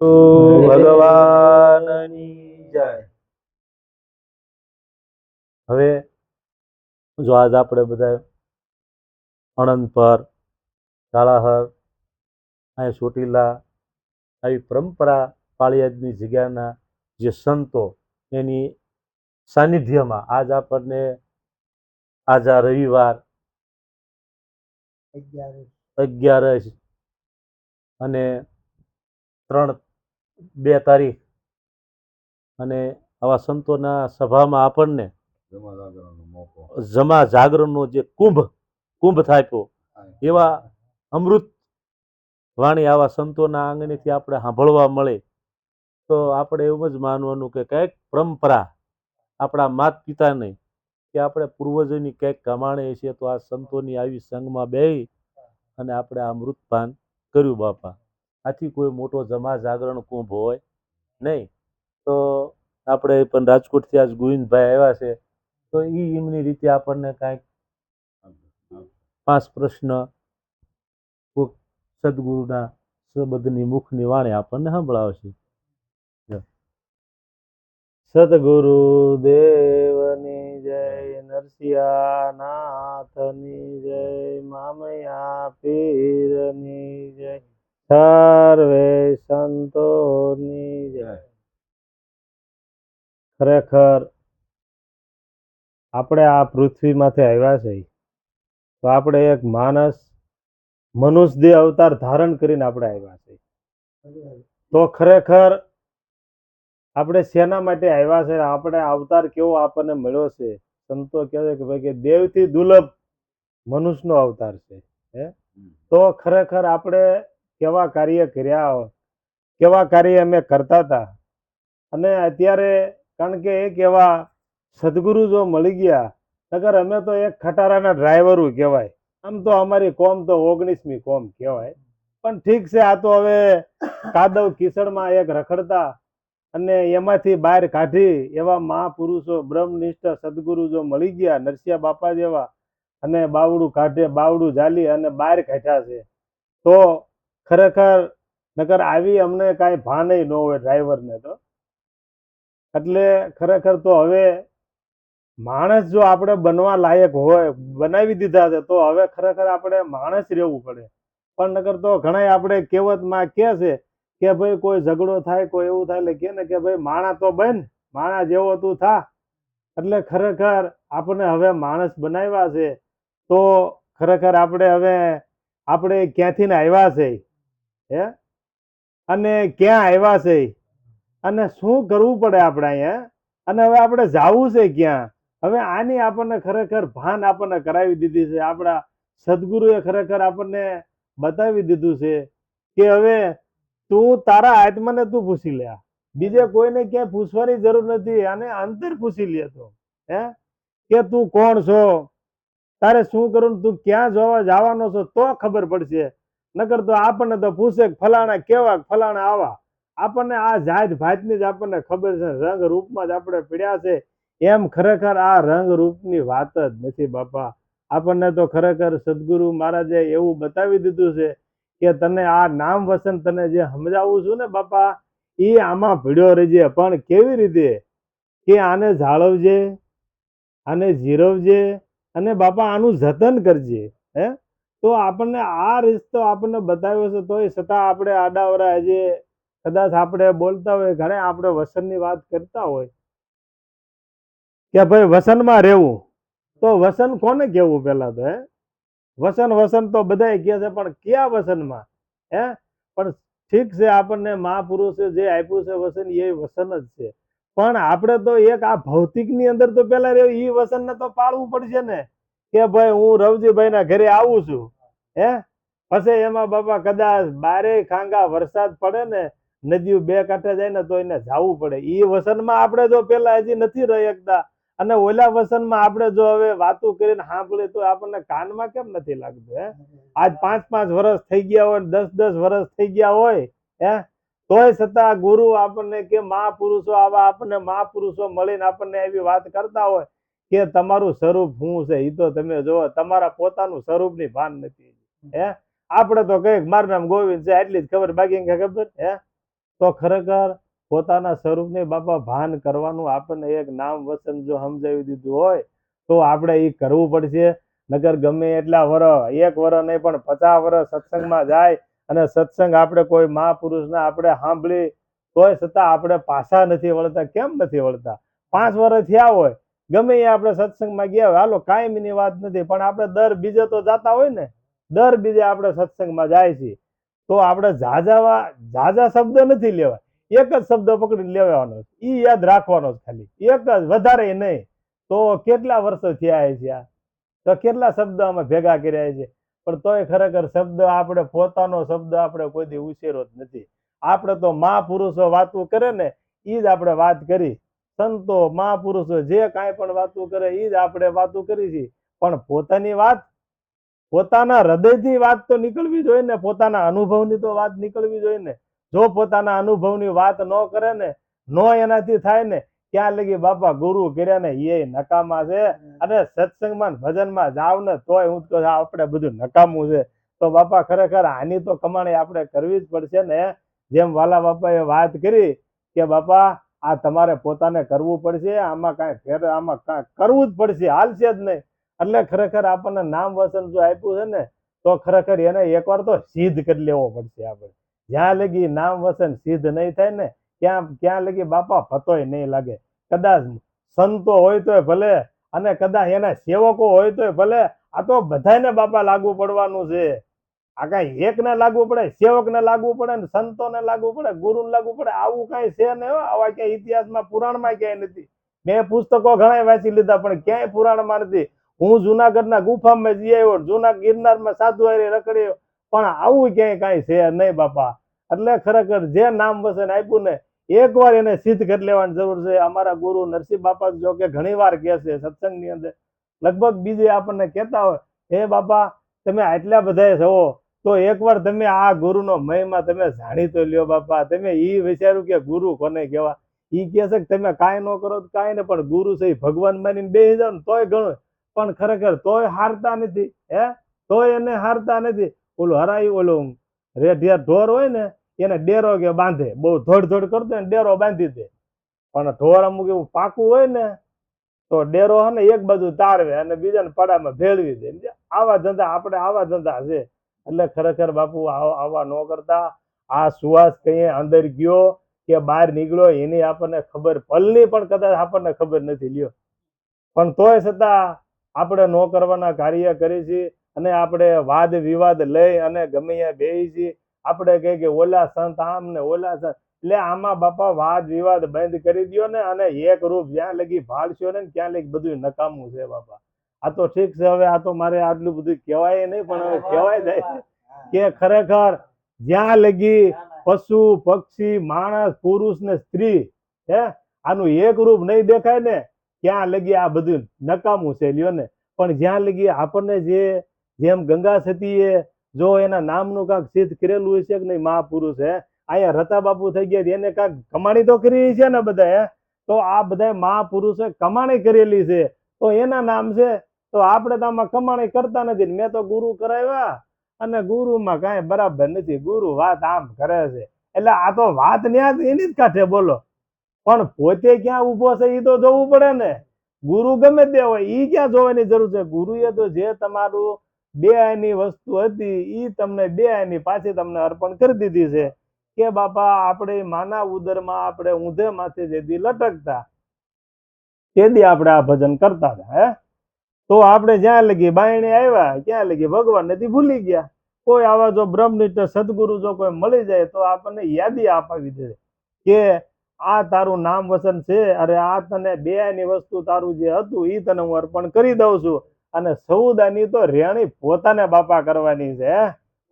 તો ભગવાનની જય. હવે જો આજ આપણે બધા અણંદ પર કાળાહર અહીં ચોટીલા આવી પરંપરા પાળિયાદની જગ્યાના જે સંતો એની સાનિધ્યમાં આજ આપણને આજ આ રવિવાર અગિયારસ અને ત્રણ બે તારીખ અને આવા સંતોના સભામાં આપણને જમા જાગરણનો જે કુંભ કુંભ થાપ્યો એવા અમૃત વાણી આવા સંતોના આંગણેથી આપણે સાંભળવા મળે તો આપણે એવું જ માનવાનું કે કંઈક પરંપરા આપણા માત પિતાને કે આપણે પૂર્વજોની કંઈક કમાણે છે તો આ સંતોની આવી સંઘમાં બેહી અને આપણે આ અમૃતપાન કર્યું બાપા. આથી કોઈ મોટો જમા જાગરણ કુંભ હોય નહીં. તો આપણે પણ રાજકોટથી આજ ગોવિંદભાઈ આવ્યા છે. તો એ એમની રીતે આપણને કાંઈક પાંચ પ્રશ્ન સદગુરુના શબ્દની મુખની વાણી આપણને સંભળાવશે. સદગુરુ દેવની જય, નરસિંહનાથની જય, મામયા પીરની જય. સર્વે સંતોની ખરેખર આપણે આ પૃથ્વીમાંથી આવ્યા છે તો આપણે એક માણસ મનુષ્ય અવતાર ધારણ કરીને આપણે આવ્યા છે તો ખરેખર આપણે શેના માટે આવ્યા છે આપણે અવતાર કેવો આપણને મળ્યો છે? સંતો કહે છે કે ભાઈ કે દેવથી દુર્લભ મનુષ્યનો અવતાર છે, હે? તો ખરેખર આપણે કેવા કાર્ય કર્યા કેવા કાર્ય અમે કરતા હતા. અને અત્યારે કારણ કે એક એવા સદગુરુ જો મળી ગયા નગર અમે તો એક ખટારાના ડ્રાઈવરો કહેવાય. આમ તો અમારી કોમ તો ઓગણીસમી કોમ કહેવાય. પણ ઠીક છે, આ તો હવે કાદવ કિચડમાં એક રખડતા અને એમાંથી બહાર કાઢી એવા મહાપુરુષો, બ્રહ્મનિષ્ઠ સદગુરુ જો મળી ગયા, નરસિંહ બાપા જેવા અને બાવડું કાઢે, બાવડું જાલી અને બહાર કાઢ્યા છે. તો ખરેખર નકર આવી અમને કાંઈ ભાનય ન હોય ડ્રાઈવરને તો. એટલે ખરેખર તો હવે માણસ જો આપણે બનવા લાયક હોય, બનાવી દીધા છે, તો હવે ખરેખર આપણે માણસ રહેવું પડે. પણ નકર તો ઘણા આપણે કહેવતમાં કે છે કે ભાઈ કોઈ ઝઘડો થાય, કોઈ એવું થાય, એટલે કે ને કે ભાઈ માણા તો બન, માણા જેવો તું થા. એટલે ખરેખર આપણે હવે માણસ બનાવ્યા છે, તો ખરેખર આપણે હવે આપણે ક્યાંથી ને આવ્યા છે? હે? અને ક્યાં આવ્યા છે? અને શું કરવું પડે આપણે અહીંયા? અને હવે આપણે જાવું છે ક્યાં? હવે આની આપણને ખરેખર ભાન આપણને કરાવી દીધી છે. આપણા સદગુરુએ ખરેખર આપણને બતાવી દીધું છે કે હવે તું તારા આત્માને તું પૂછી લે. બીજે કોઈને ક્યાંય પૂછવાની જરૂર નથી આને અંતર પૂછી લે તો. હે? કે તું કોણ છો? તારે શું કરવું તું ક્યાં જોવા જવાનો છો? તો ખબર પડશે. નકર તો આપણને તો પૂછે ફલાણા કેવા ફલાણા આવા. આપણને આ જાત ભાતની જ આપણને ખબર છે, રંગ રૂપમાં જ આપણે પીડ્યા છે. એમ ખરેખર આ રંગ રૂપની વાત જ નથી બાપા. આપણને તો ખરેખર સદગુરુ મહારાજે એવું બતાવી દીધું છે કે તને આ નામ વસન તને જે સમજાવું છું ને બાપા એ આમાં ભીડ્યો રહેજે. પણ કેવી રીતે? કે આને જાળવજે, આને જીરવજે અને બાપા આનું જતન કરજે, હે? તો આપણને આ રિસ્તો આપણને બતાવ્યો છે, તોય છતાં આપણે આડાવરા હજી કદાચ આપણે બોલતા હોય, ઘણા આપણે વસનની વાત કરતા હોય. કે ભાઈ વસનમાં રહેવું, તો વસન કોને કેવું પહેલા તો, હે? વસન વસન તો બધાય કહે છે, પણ કયા વસનમાં? હે? પણ ઠીક છે, આપણને મહાપુરુષે જે આપ્યું છે વસન, એ વસન જ છે. પણ આપણે તો એક આ ભૌતિકની અંદર તો પેલા રહેવું એ વસન ને તો પાળવું પડશે ને. કે ભાઈ હું રવજીભાઈ ના ઘરે આવું છું હે? પછી એમાં બાપા કદાચ બારે ખાંગા વરસાદ પડે ને, નદીઓ બે કાંઠે જાય ને તો એને જાવું પડે. એ વસનમાં આપણે જો પેલા હજી નથી રહી અને ઓલા વસનમાં આપણે જો હવે વાતો કરીને સાંભળીએ તો આપણને કાનમાં કેમ નથી લાગતું, હે? આજ પાંચ પાંચ વર્ષ થઈ ગયા હોય દસ દસ વર્ષ થઈ ગયા હોય, હે? તોય છતાં ગુરુ આપણને કે મહાપુરુષો આવા આપણને મહાપુરુષો મળીને આપણને એવી વાત કરતા હોય કે તમારું સ્વરૂપ શું છે? એ તો તમે જો તમારા પોતાનું સ્વરૂપની ભાન નથી. હે? આપણે તો કંઈક મારું નામ ગોવિંદ છે એટલી જ ખબર બાકી ખબર? હે? તો ખરેખર પોતાના સ્વરૂપને બાપા ભાન કરવાનું આપણને એક નામ વચન જો સમજાવી દીધું હોય, તો આપણે એ કરવું પડશે. નગર ગમે એટલા વર, એક વર નહીં, પણ પચાસ વર્ષ સત્સંગમાં જાય અને સત્સંગ આપણે કોઈ મહાપુરુષને આપણે સાંભળી, તોય છતાં આપણે પાછા નથી વળતા. કેમ નથી વળતા? પાંચ વર્ષ થયા હોય, ગમે એ આપણે સત્સંગમાં ગયા હોય. હાલો કાયમીની વાત નથી, પણ આપણે દર બીજે તો જાતા હોય ને. દર બીજે આપણે સત્સંગમાં જાય છે તો આપણે ઝાઝાવા, ઝાઝા શબ્દ નથી લેવા એક જ શબ્દ પકડી લેવાનો એ યાદ રાખવાનો ખાલી. એક જ, વધારે નહીં. તો કેટલા વર્ષો થયા છે આ? તો કેટલા શબ્દ અમે ભેગા કર્યા છે? પણ તોય ખરેખર શબ્દ આપણે, પોતાનો શબ્દ આપણે કોઈ દી ઉછેરો જ નથી. આપણે તો મહાપુરુષો વાતું કરે ને એ જ આપણે વાત કરી. સંતો, મહાપુરુષો જે કાંઈ પણ વાતું કરે એ જ આપણે વાતું કરી છે. પણ પોતાની વાત પોતાના હૃદયથી વાત તો નીકળવી જોઈએ ને, પોતાના અનુભવની તો વાત નીકળવી જોઈએ ને. જો પોતાના અનુભવની વાત ન કરે ને, નો એનાથી થાય ને, ક્યાં લગી બાપા ગુરુ કર્યા ને એ નકામા છે. અને સત્સંગમાં ભજનમાં જાવ ને, તોય હું તો આપણે બધું નકામું છે. તો બાપા ખરેખર આની તો કમાણી આપણે કરવી જ પડશે ને. જેમ વાલા બાપાએ વાત કરી કે, બાપા, આ તમારે પોતાને કરવું પડશે, આમાં કાંઈ ફેર, આમાં કાંઈ કરવું જ પડશે, હાલશે જ નહીં. એટલે ખરેખર આપણને નામ વસન જો આપ્યું છે ને, તો ખરેખર એને એકવાર તો સિદ્ધ કરી લેવો પડશે આપણે. જ્યાં લગી નામ વસન સિદ્ધ નહીં થાય ને ત્યાં ત્યાં લગી બાપા ફતોય નહીં લાગે. કદાચ સંતો હોય તોય ભલે, અને કદાચ એના સેવકો હોય તોય ભલે, આ તો બધાને બાપા લાગુ પડવાનું છે. આ કાંઈ એકને લાગવું પડે, સેવકને લાગવું પડે, ને સંતોને લાગવું પડે, ગુરુને લાગુ પડે, આવું કાંઈ છે ને આવા ક્યાંય ઇતિહાસમાં પુરાણમાં ક્યાંય નથી. મેં પુસ્તકો ઘણા વાંચી લીધા, પણ ક્યાંય પુરાણમાં નથી. હું જુનાગઢના ગુફામાં જઈ આવ્યો જુના ગિરનારમાં સાધુ હારે રખડ્યો. પણ આવું ક્યાંય કાંઈ છે નહીં બાપા. એટલે ખરેખર જે નામ વસન આપ્યું ને, એકવાર એને સિદ્ધ કરી લેવાની જરૂર છે. અમારા ગુરુ નરસિંહ બાપા જો કે ઘણી વાર કહે છે સત્સંગની અંદર. લગભગ બીજે આપણને કહેતા હોય, હે બાપા, તમે આટલા બધા છો, તો એકવાર તમે આ ગુરુનો મહિમા તમે જાણી તો લ્યો બાપા. તમે ઈ વિચાર્યું કે ગુરુ કોને કહેવા ઈ કહે છે કે તમે કાંઈ ન કરો તો કાંઈ ને પણ ગુરુ છે ભગવાન માનીને બેસી જાવ ને તોય ઘણું. પણ ખરેખર તોય હારતા નથી, હે? તોય એને હારતા નથી. ઓલું હરાયું ઓલું રેઢિયા ઢોર હોય ને, એને ડેરો કે બાંધે. બહુ ધોડ ધોડ કરતો ને, ડેરો બાંધી દે. પણ ઢોર અમુક એવું પાકું હોય ને, તો ડેરો હે ને એક બાજુ તારવે અને બીજાને પડામાં ભેળવી દે. આવા ધંધા, આપણે આવા ધંધા છે. એટલે ખરેખર બાપુ, આવા ન કરતા. આ સુવાસ કઈ અંદર ગયો કે બહાર નીકળ્યો, એની આપણને ખબર, પલની પણ કદાચ આપણને ખબર નથી લ્યો. પણ તોય છતાં આપણે ન કરવાના કાર્ય કરી છીએ અને આપણે વાદ વિવાદ લઈ અને ગમે ત્યાં બેસી છીએ આપણે કહીએ કે ઓલા સંત આમ ને ઓલા સંત. એટલે આમાં બાપા વાદ વિવાદ બંધ કરી દ્યો ને અને એક રૂપ જ્યાં લગી ભાળશો ને ત્યાં લગી બધું નકામું છે બાપા. આ તો ઠીક છે હવે આ તો મારે આટલું બધું કહેવાય નહીં પણ હવે કહેવાય જાય. કે ખરેખર જ્યાં લગી પશુ પક્ષી માણસ પુરુષ ને સ્ત્રી હે? આનું એક રૂપ નહીં દેખાય ને ત્યાં લગી આ બધું? નકામું છે, લ્યો ને. પણ જ્યાં લગી આપણને જે, જેમ ગંગા સતીએ જો એના નામનું કાંક સિદ્ધ કરેલું હશે કે નહીં, મહાપુરુષ, હે? અહીંયા રતા બાપુ થઈ ગયા, એને કાંક કમાણી તો કરી છે ને બધા હે? તો આ બધા મહાપુરુષે કમાણી કરેલી છે. તો એના નામ છે, તો આપણે તો આમાં કમાણી કરતા નથી મેં તો ગુરુ કરાવ્યા અને ગુરુમાં કાંઈ બરાબર નથી. ગુરુ વાત આમ કરે છે. એટલે આ તો વાત ન્યા એની જ કાંઠે બોલો. પણ પોતે ક્યાં ઊભો છે એ તો જોવું પડે ને. ગુરુ ગમે તે હોય એ ક્યાં જોવાની જરૂર છે? ગુરુએ તો જે તમારું બે આની વસ્તુ હતી એ તમને બે આની પાછી તમને અર્પણ કરી દીધી છે. કે બાપા, આપણે માના ઉદરમાં આપણે ઊંધે માથે જેથી લટકતા તેથી આપણે આ ભજન કરતા હતા, હે? તો આપણે જ્યાં લગી બાયણે આવ્યા, ક્યાં લગી ભગવાન નથી ભૂલી ગયા. કોઈ આવા જો બ્રહ્મનિષ્ઠ સદગુરુ જો કોઈ મળી જાય, તો આપણને યાદી અપાવી દે. કે આ તારું નામ વસન છે, અરે આ તને બે ની વસ્તુ તારું જે હતું એ તને હું અર્પણ કરી દઉં છું. અને સૌદાની તો રેણી પોતાને બાપા કરવાની છે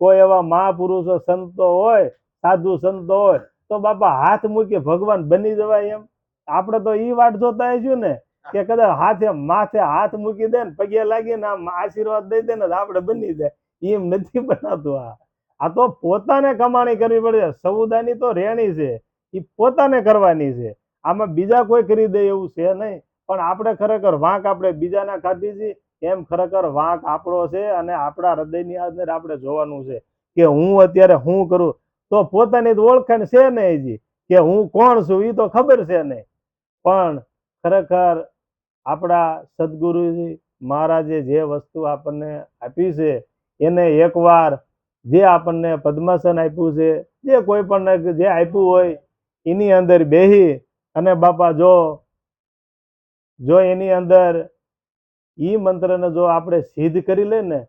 કોઈ એવા મહાપુરુષો સંતો હોય, સાધુ સંતો હોય, તો બાપા હાથ મૂકી ભગવાન બની જવાય એમ. આપણે તો ઈ વાટ જોતા આવીશું ને, કે કદાચ હાથે માથે હાથ મૂકી દે ને, પગે લાગીને આમ આશીર્વાદ દઈ દે ને આપણે બની જાય. એમ નથી બનાતું આ. આ તો પોતાને કમાણી કરવી પડે સૌદાની તો રેણી છે. એ પોતાને કરવાની છે. આમાં બીજા કોઈ કરી દે એવું છે નહીં. પણ આપણે ખરેખર વાંક આપણે બીજાના કાઢી છીએ એમ ખરેખર વાંક આપણો છે અને આપણા હૃદયની અંદર આપણે જોવાનું છે કે હું અત્યારે હું કરું. તો પોતાની ઓળખાણ છે નહીં હજી કે હું કોણ છું એ તો ખબર છે નહીં પણ ખરેખર આપણા સદગુરુજી મહારાજે જે વસ્તુ આપણને આપી છે, એને એકવાર જે આપણને પદ્માસન આપ્યું છે, જે કોઈ પણ જે આપ્યું હોય એની અંદર બેહી અને બાપા જો જો એની અંદર એ મંત્રને જો આપણે સિદ્ધ કરી લે ને,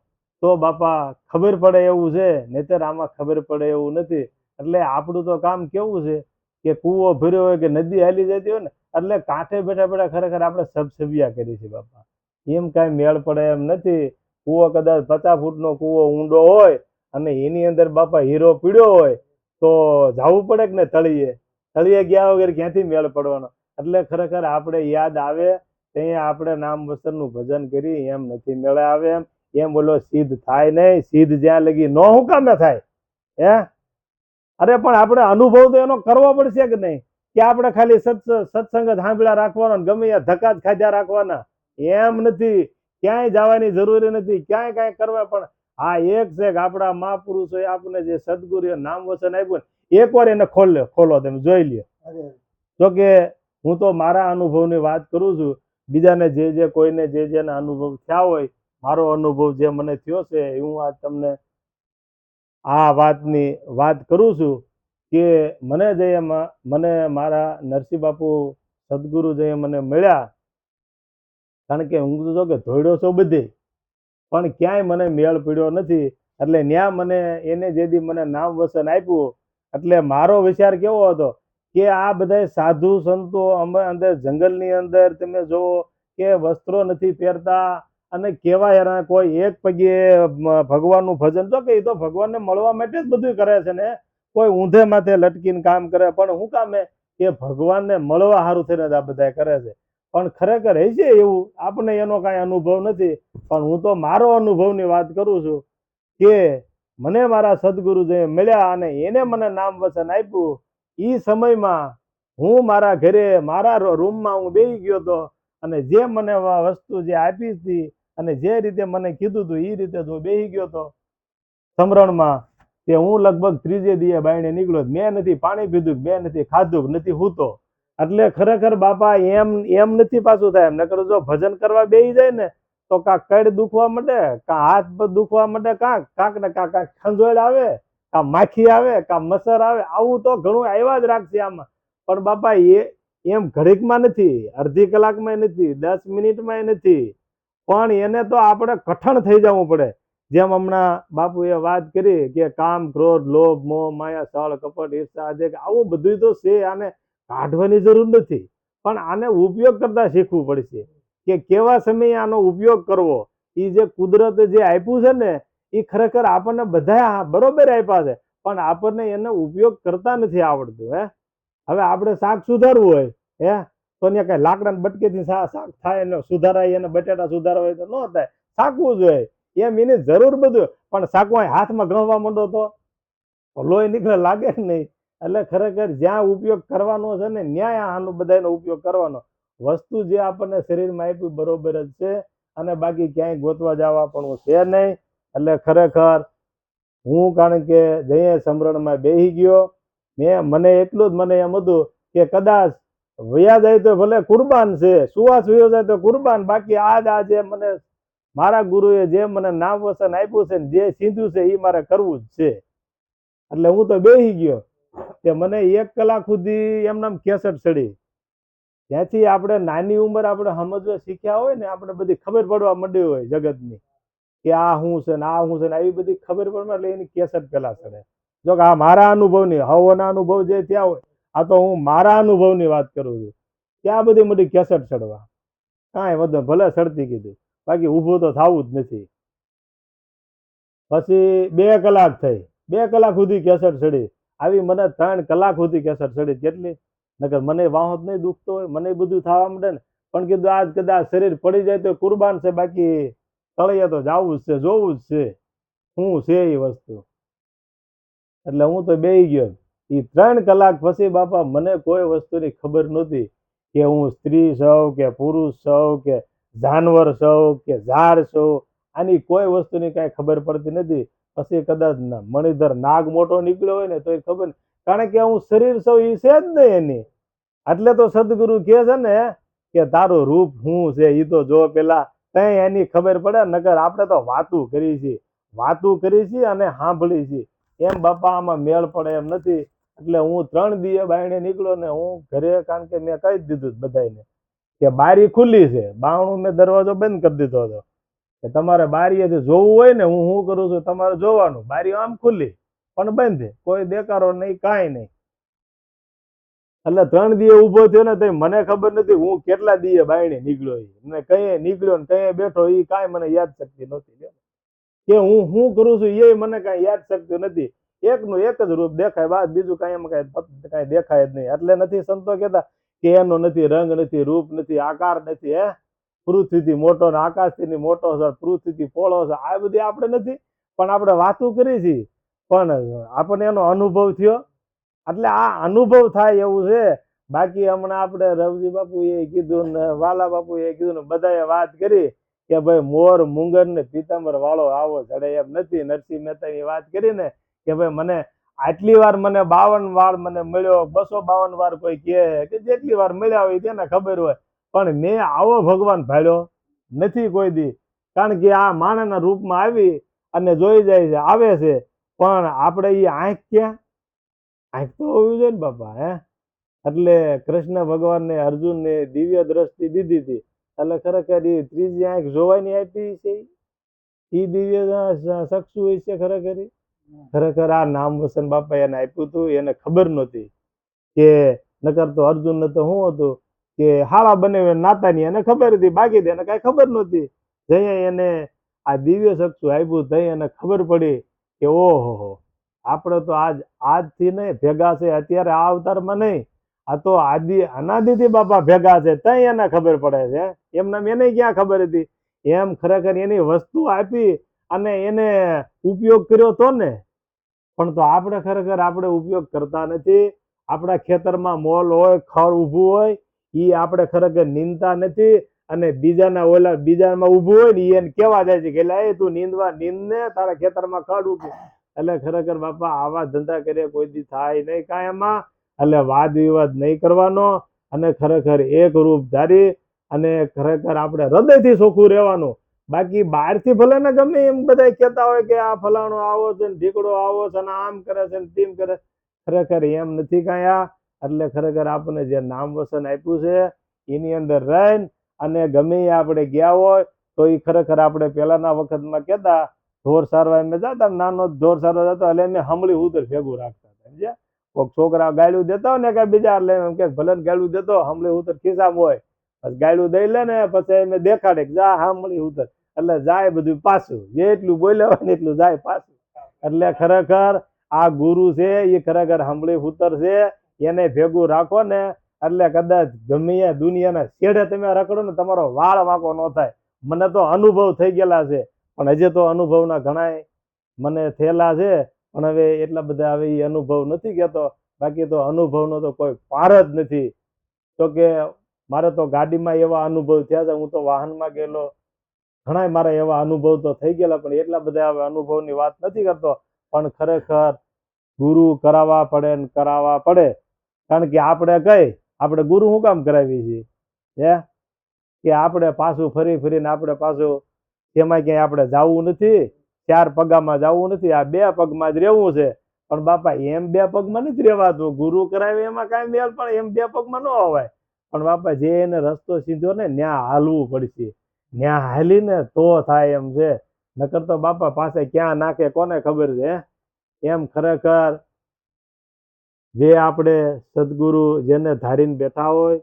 તો બાપા ખબર પડે એવું છે. નહીતર આમાં ખબર પડે એવું નથી. એટલે આપણું તો કામ કેવું છે કે કૂવો ભર્યો હોય કે નદી હાલી જતી હોય ને, એટલે કાંઠે બેઠા બેઠા ખરેખર આપણે સબસબિયા કરી છે બાપા. એમ કાંઈ મેળ પડે એમ નથી. કૂવો કદાચ પચાસ ફૂટનો કૂવો ઊંડો હોય અને એની અંદર બાપા હીરો પીડ્યો હોય, તો જવું પડે કે ને તળિયે તળિયે ગયા વગર ક્યાંથી મેળ પડવાનો? એટલે ખરેખર આપણે યાદ આવે, ત્યાં આપણે નામ વસનનું ભજન કરી એમ નથી મેળે આવે એમ. એમ બોલો સિદ્ધ થાય નહીં સિદ્ધ જ્યાં લગી ન હું કામે થાય. હે? અરે, પણ આપણે અનુભવ તો એનો કરવો પડશે કે નહીં? કે આપણે ખાલી સત્સ સત્સંગ જ સાંભળ્યા રાખવાનો ગમે ત્યાં ધક્કા જ ખાધ્યા રાખવાના? એમ નથી. ક્યાંય જવાની જરૂરી નથી. ક્યાંય કાંઈ કરવા પણ હા એક છે કે આપણા મહાપુરુષોએ આપણને જે સદગુરુએ નામ વચન આપ્યું ને એકવાર એને ખોલ્યો ખોલો તમે જોઈ લ્યો જો કે હું તો મારા અનુભવની વાત કરું છું બીજાને જે જે કોઈને જે જેના અનુભવ થયા હોય મારો અનુભવ જે મને થયો છે એ હું આ તમને આ વાતની વાત કરું છું કે મને જે મને મારા નરસિંહ બાપુ સદગુરુ જે મને મળ્યા કારણ કે હું તો કે ધોડ્યો છો બધે પણ ક્યાંય મને મેળ પડ્યો નથી એટલે ન્યા મને એને જે દી મને નામ વસન આપ્યું એટલે મારો વિચાર કેવો હતો કે આ બધા સાધુ સંતો અમે અંદર જંગલની અંદર તમે જુઓ કે વસ્ત્રો નથી પહેરતા અને કેવા એના કોઈ એક પગે ભગવાનનું ભજન તો કે એ તો ભગવાનને મળવા માટે જ બધું કરે છે ને? કોઈ ઊંધે માથે લટકીને કામ કરે, પણ હું કામે કે ભગવાનને મળવા સારું થઈને આ બધા કરે છે. પણ ખરેખર એ છે એવું? આપણને એનો કાંઈ અનુભવ નથી. પણ હું તો મારો અનુભવની વાત કરું છું કે મને મારા સદગુરુ જે મળ્યા અને એને મને નામ વચન આપ્યું. એ સમયમાં હું મારા ઘરે, મારા રૂમમાં હું બેસી ગયો હતો અને જે મને વસ્તુ જે આપી હતી અને જે રીતે મને કીધું હતું એ રીતે હું બેસી ગયો હતો. સમરણમાં તે હું લગભગ ત્રીજે દીએ બાયણે નીકળ્યો મેં નથી પાણી પીધું, મેં નથી ખાધું, નથી હૂતો. એટલે ખરેખર બાપા, એમ એમ નથી પાછું થાય. એમ નકર જો ભજન કરવા બેસી જાય ને તો કાંક કડ દુખવા માંડે કાં હાથ પર દુખવા માંડે, કાંક કાંક ને કાંક કાંક ખંજોળ આવે કાં માખી આવે કાં મસર આવે, આવું તો ઘણું આવ્યા જ રાખશે આમાં. પણ બાપા, એ, એમ ઘડીકમાં નથી, અડધી કલાકમાં નથી, દસ મિનિટમાં નથી. પણ એને તો આપણે કઠણ થઈ જવું પડે. જેમ હમણાં બાપુએ વાત કરી કે કામ, ક્રોધ, લોભ, મોહ, માયા, સળ, કપટ, ઈર્ષા આજે આવું બધું તો છે, આને કાઢવાની જરૂર નથી. પણ આને ઉપયોગ કરતા શીખવું પડશે. કે કેવા સમયે આનો ઉપયોગ કરવો એ જે કુદરતે જે આપ્યું છે ને એ ખરેખર આપણને બધા બરોબર આપ્યા છે, પણ આપણને એનો ઉપયોગ કરતા નથી આવડતું, હે? હવે આપણે શાક સુધારવું હોય, હે? તો ત્યાં કઈ લાકડા બટકેથી શાક થાય ને સુધારાય, એને બટેટા સુધારવા હોય તો ન થાય, શાકવું જોઈએ એમ એની જરૂર બધું, પણ શાકવા હાથમાં ગણવા માંડો તો તો લોહી નીકળે, લાગે જ નહીં, એટલે ખરેખર જ્યાં ઉપયોગ કરવાનો છે ને, ન્યાય આનો બધાનો ઉપયોગ કરવાનો. વસ્તુ જે આપણને શરીરમાં આપ્યું બરોબર જ છે અને બાકી ક્યાંય ગોતવા જવા પણ છે નહીં. એટલે ખરેખર હું કારણ કે જઈએ સમરણમાં બેસી ગયો, મેં મને એટલું જ મને એમ હતું કે કદાચ વયા જાય તો ભલે કુરબાન છે, સુવાસ વયો જાય તો કુરબાન. બાકી આજ આજે મને મારા ગુરુએ જે મને નામ વસન આપ્યું છે ને જે સીધું છે એ મારે કરવું જ છે. એટલે હું તો બેસી ગયો કે મને એક કલાક સુધી એમને કેસટ ચડી. ત્યાંથી આપણે નાની ઉંમર આપણે સમજવા શીખ્યા હોય ને, આપણે બધી ખબર પડવા માંડી હોય જગતની કે આ શું છે ને, આ શું છે ને, આવી બધી ખબર પડવા એટલે એની કેસર પેલા ચડે જો કે આ મારા અનુભવની, હવોના અનુભવ જે થયા હોય, આ તો હું મારા અનુભવની વાત કરું છું. આ બધી મોટી કેસર ચડવા. કાંઈ વધુ ભલે ચડતી કીધું. બાકી ઊભું તો થવું જ નથી. પછી બે કલાક થઈ. બે કલાક સુધી કેસર ચડી. આવી મને ત્રણ કલાક સુધી કેસર ચડી. કેટલી? નકર મને વાહો જ નહીં દુખતો હોય, મને બધું થવા માંડે ને, પણ કીધું આજ કદાચ શરીર પડી જાય તો કુરબાન છે, બાકી તળિયે તો જાવું જ છે, જોવું જ છે. હું છે એ વસ્તુ. એટલે હું તો બેહી ગયો. એ ત્રણ કલાક પછી બાપા મને કોઈ વસ્તુની ખબર નહોતી કે હું સ્ત્રી સૌ કે પુરુષ સૌ કે જાનવર સૌ કે ઝાડ સૌ આની કોઈ વસ્તુની કાંઈ ખબર પડતી નથી. પછી કદાચ મણિધર નાગ મોટો નીકળ્યો હોય ને તો ખબર નહીં. કારણ કે હું શરીર સૌ એ છે જ નહીં એની. એટલે તો સદગુરુ કહે છે ને કે તારું રૂપ હું છે એ તો જો પેલા તઈ એની ખબર પડે, નકર આપણે તો વાતું કરી છે. વાતું કરી છે અને સાંભળી છે. એમ બાપા, આમાં મેળ પડે એમ નથી. એટલે હું ત્રણ દીએ બાયણે નીકળ્યો ને હું ઘરે, કારણ કે મેં કહી દીધું બધાને કે બારી ખુલ્લી છે. બાવણું મેં દરવાજો બંધ કરી દીધો હતો. કે તમારે બારીએથી જોવું હોય ને હું શું કરું છું? તમારે જોવાનું. બારી આમ ખુલ્લી. પણ બંધ, કોઈ દેકારો નહીં, કાંઈ નહીં. એટલે ત્રણ દીએ ઊભો થયો ને તો મને ખબર નથી હું કેટલા દીએ બાયણે નીકળ્યો. ને કઈ નીકળ્યો ને કઈ બેઠો એ કાંઈ મને યાદ શક્તિ નથી કે હું શું કરું છું એ મને કાંઈ યાદ શક્તિ નથી. એકનું એક જ રૂપ દેખાય, બાદ બીજું કાંઈ એમાં કાંઈ કાંઈ દેખાય જ નહીં. એટલે નથી સંતો કહેતા કે એનો નથી, રંગ નથી, રૂપ નથી, આકાર નથી, હે? પૃથ્વીથી મોટો ને આકાશથી મોટો છે, પૃથ્વીથી પોળો છે. આ બધી આપણે નથી, પણ આપણે વાતું કરી છીએ. પણ આપણને એનો અનુભવ થયો. એટલે આ અનુભવ થાય એવું છે. બાકી હમણાં આપણે રવજી બાપુ એ કીધું ને વાલા બાપુ એ કીધું ને બધાએ વાત કરી કે ભાઈ મોર, મુંગર ને પીતાંબર વાળો આવો ચડે એમ નથી. નરસિંહ મહેતાની વાત કરીને કે ભાઈ મને આટલી વાર મને બાવન વાર મને મળ્યો, બસો બાવન વાર કોઈ કહે કે જેટલી વાર મળ્યા હોય તેને ખબર હોય. પણ મેં આવો ભગવાન ભાળ્યો નથી કોઈ દી. કારણ કે આ માણસના રૂપમાં આવી અને જોઈ જાય છે, આવે છે. પણ આપણે એ આંખ ક્યાં? આંખ તો હોવી જોઈએ ને બાપા, હે? એટલે કૃષ્ણ ભગવાનને અર્જુનને દિવ્ય દ્રષ્ટિ દીધી હતી. એટલે ખરેખર એ ત્રીજી આંખ જોવાની આપી છે એ દિવ્ય ચક્ષુ હોય છે ખરેખર ખરેખર આ નામ વસન બાપા એને આપ્યું હતું, એને ખબર નહોતી કે નકર તો અર્જુન ને તો શું હતું કે હાળા બને નાતાની એને ખબર હતી, બાકી એને કાંઈ ખબર નહોતી. જઈએ એને આ દિવ્ય ચક્ષુ આપ્યું તઈ એને ખબર પડી કે ઓહો હો, આપણે તો આજ, આજથી નહીં, ભેગા છે, અત્યારે આ અવતારમાં નહીં. આ તો આદિ, અનાદિથી બાપા ભેગા છે, તઈ એને ખબર પડે છે એમને એને ક્યાં ખબર હતી? એમ ખરેખર એની વસ્તુ આપી અને એને ઉપયોગ કર્યો તો ને? પણ તો આપણે ખરેખર આપણે ઉપયોગ કરતા નથી. આપણા ખેતરમાં મોલ હોય, ખળ ઊભું હોય એ આપણે ખરેખર નીંદતા નથી. અને બીજાના ઓલા બીજામાં ઊભું હોય ને એને કેવા જાય છે કે એ તું નીંદવા નીંદ ને તારા ખેતરમાં ખડ ઊભું એટલે ખરેખર બાપા, આવા ધંધા કરીએ કોઈ દી થાય નહીં કાંઈ એમાં એટલે વાદ વિવાદ નહીં કરવાનો અને ખરેખર એક રૂપ ધારી અને ખરેખર આપણે હૃદયથી ચોખ્ખું રહેવાનું. બાકી બહારથી ભલે ને ગમે એમ બધા કહેતા હોય કે આ ફલાણો આવો છે ને ઢીકડો આવો છે ને આમ કરે છે ને તેમ કરે. ખરેખર એમ નથી કાંઈ આ. એટલે ખરેખર આપણને જે નામ વસન આપ્યું છે, એની અંદર રહીને અને ગમે આપણે ગયા હોય, તો એ ખરેખર આપણે પહેલાના વખતમાં કહેતા ઢોર સારવા એમ જતા, નાનો ઢોર સારવા જતો, એટલે એમને હમળી ઉતર ભેગું રાખતા હતા, સમજ્યા? કોઈક છોકરા ગાયડું દેતો ને કે બીજા, એટલે એમ કે ભલે ગાયડું દેતો હમળી ઉતર ખિસ્સામાં હોય. પછી ગાયડું દઈ લે ને, પછી એમને દેખાડે જા હામળી ઉતર એટલે જાય બધું પાછું. જેટલું બોલ્યા એટલું જાય પાછું. એટલે ખરેખર આ ગુરુ છે એ ખરેખર હમળી ઉતર છે એને ભેગું રાખો ને એટલે કદાચ ગમે દુનિયાના છેડે તમે રખડો ને તમારો વાળ વાંકો ન થાય. મને તો અનુભવ થઈ ગયેલા છે, પણ હજે તો અનુભવના ઘણાય મને થયેલા છે, પણ હવે એટલા બધા હવે એ અનુભવ નથી કહેતો બાકી તો અનુભવનો તો કોઈ પાર જ નથી. તો કે મારે તો ગાડીમાં એવા અનુભવ થયા છે, હું તો વાહનમાં ગયેલો. ઘણા મારા એવા અનુભવ તો થઈ ગયેલા, પણ એટલા બધા હવે અનુભવની વાત નથી કરતો. પણ ખરેખર ગુરુ કરાવવા પડે ને કરાવવા પડે. કારણ કે આપણે કઈ આપણે ગુરુ શું કામ કરાવીએ છીએ? હે? કે આપણે પાછું ફરી ફરીને આપણે પાછું એમાં ક્યાંય આપણે જવું નથી, ચાર પગામાં જવું નથી, આ બે પગમાં જ રહેવું છે. પણ બાપા, એમ બે પગમાં નથી રહેવાતું. ગુરુ કરાવે એમાં કાંઈ મેળ પણ એમ બે પગમાં ન અવાય. પણ બાપા, જે એને રસ્તો સીધો ને ત્યાં હાલવું પડશે. ત્યાં હાલીને તો થાય એમ છે. નકર તો બાપા પાસે ક્યાં નાખે, કોને ખબર છે? એમ ખરેખર જે આપણે સદગુરુ જેને ધારીને બેઠા હોય,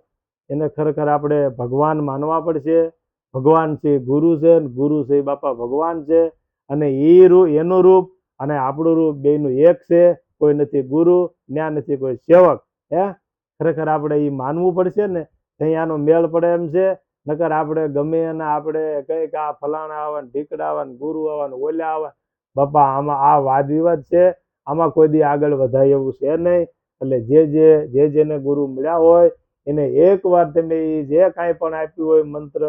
એને ખરેખર આપણે ભગવાન માનવા પડશે. ભગવાન છે ગુરુ છે ગુરુ છે બાપા ભગવાન છે અને એ રૂપ એનું રૂપ અને આપણું રૂપ બેનું એક છે. કોઈ નથી ગુરુ, ન્યા નથી કોઈ સેવક. હે? ખરેખર આપણે એ માનવું પડશે ને અહીંયાનો મેળ પડે એમ છે. નકર આપણે ગમે એના આપણે કંઈક આ ફલાણા આવે ઢીકડા આવા ગુરુ આવવાનું ઓલ્યા ઓલા આવા. બાપા, આમાં આ વાદ વિવાદ છે. આમાં કોઈ દી આગળ વધાય એવું છે નહીં. એટલે જે જે જે જેને ગુરુ મળ્યા હોય, એને એકવાર તમે એ જે કાંઈ પણ આપ્યું હોય મંત્ર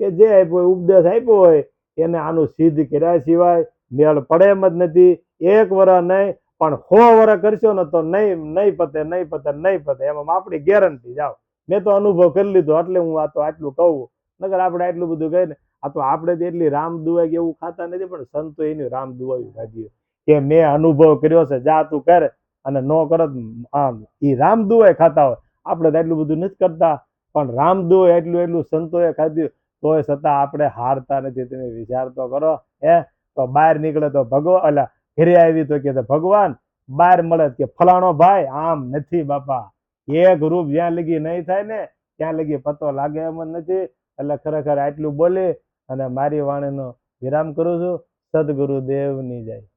કે જે આપ્યું હોય, ઉપદેશ આપ્યો હોય, એને આનું સિદ્ધ કર્યા સિવાય મેળ પડે એમ જ નથી. એક વર નહીં, પણ સો વર કરશો ને તો નહીં નહીં પતે નહીં પતે નહીં પતે. એમાં આપણી ગેરંટી જાઓ મેં તો અનુભવ કરી લીધો, એટલે હું આ તો આટલું કહું. નગર આપણે આટલું બધું કહે ને આ તો આપણે તો એટલી રામ દુવાઈ એવું ખાતા નથી, પણ સંતો એની રામ દુવાયું ખાધી કે મેં અનુભવ કર્યો છે, જા તું કર. અને નો કરત આમ એ રામ ખાતા હોય. આપણે તો એટલું બધું નથી કરતા, પણ રામ એટલું એટલું સંતોએ ખાધું તોય છતાં આપણે હારતા નથી. તમે વિચાર તો કરો, હે? તો બહાર નીકળે તો ભગવાન એટલે ઘરે આવી તો કે ભગવાન, બહાર મળે કે ફલાણો ભાઈ, આમ નથી બાપા. એક રૂપ જ્યાં લગી નહીં થાય ને, ત્યાં લગી પતો લાગે એમ નથી. એટલે ખરેખર આટલું બોલી અને મારી વાણીનો વિરામ કરું છું. સદગુરુ દેવની જય.